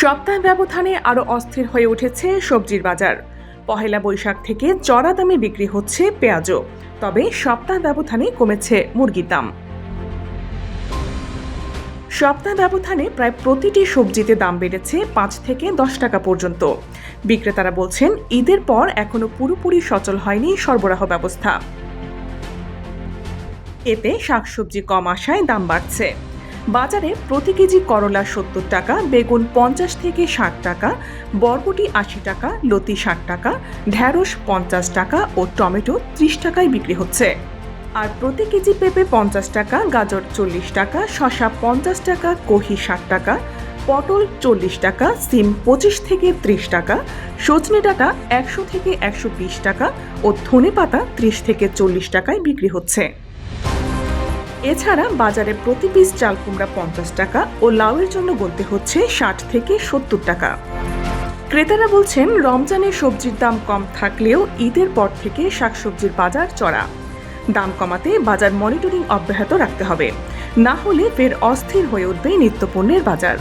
সপ্তাহ ব্যবধানে আরও অস্থির হয়ে উঠেছে সবজির বাজার। পহেলা বৈশাখ থেকে চড়া দামে বিক্রি হচ্ছে পেঁয়াজও। তবে সপ্তাহ ব্যবধানে কমেছে মুরগির দাম। সপ্তাহ ব্যবধানে প্রায় প্রতিটি সবজিতে দাম বেড়েছে পাঁচ থেকে দশ টাকা পর্যন্ত। বিক্রেতারা বলছেন, ঈদের পর এখনও পুরোপুরি সচল হয়নি সরবরাহ ব্যবস্থা। এতে শাকসবজি কম আসায় দাম বাড়ছে। বাজারে প্রতি কেজি করলা সত্তর টাকা, বেগুন পঞ্চাশ থেকে ষাট টাকা, বরবটি আশি টাকা, লতি ষাট টাকা ঢ্যাঁড়স পঞ্চাশ টাকা ও টমেটো ত্রিশ টাকায় বিক্রি হচ্ছে। আর প্রতি কেজি পেঁপে পঞ্চাশ টাকা, গাজর চল্লিশ টাকা, শসা পঞ্চাশ টাকা, কহি ষাট টাকা, পটল চল্লিশ টাকা, সিম পঁচিশ থেকে ত্রিশ টাকা, সজনে ডাটা একশো থেকে একশো বিশ টাকা ও ধনে পাতা ত্রিশ থেকে চল্লিশ টাকায় বিক্রি হচ্ছে। এছাড়া বাজারে প্রতি পিস চাল কুমড়া পঞ্চাশ টাকা ও লাউয়ের জন্য বলতে হচ্ছে ষাট থেকে সত্তর টাকা। ক্রেতারা বলছেন, রমজানে সবজির দাম কম থাকলেও ঈদের পর থেকে শাকসবজির বাজার চড়া। দাম কমাতে বাজার মনিটরিং অব্যাহত রাখতে হবে। না হলে ফের অস্থির হয়ে উঠবে নিত্যপণ্যের বাজার।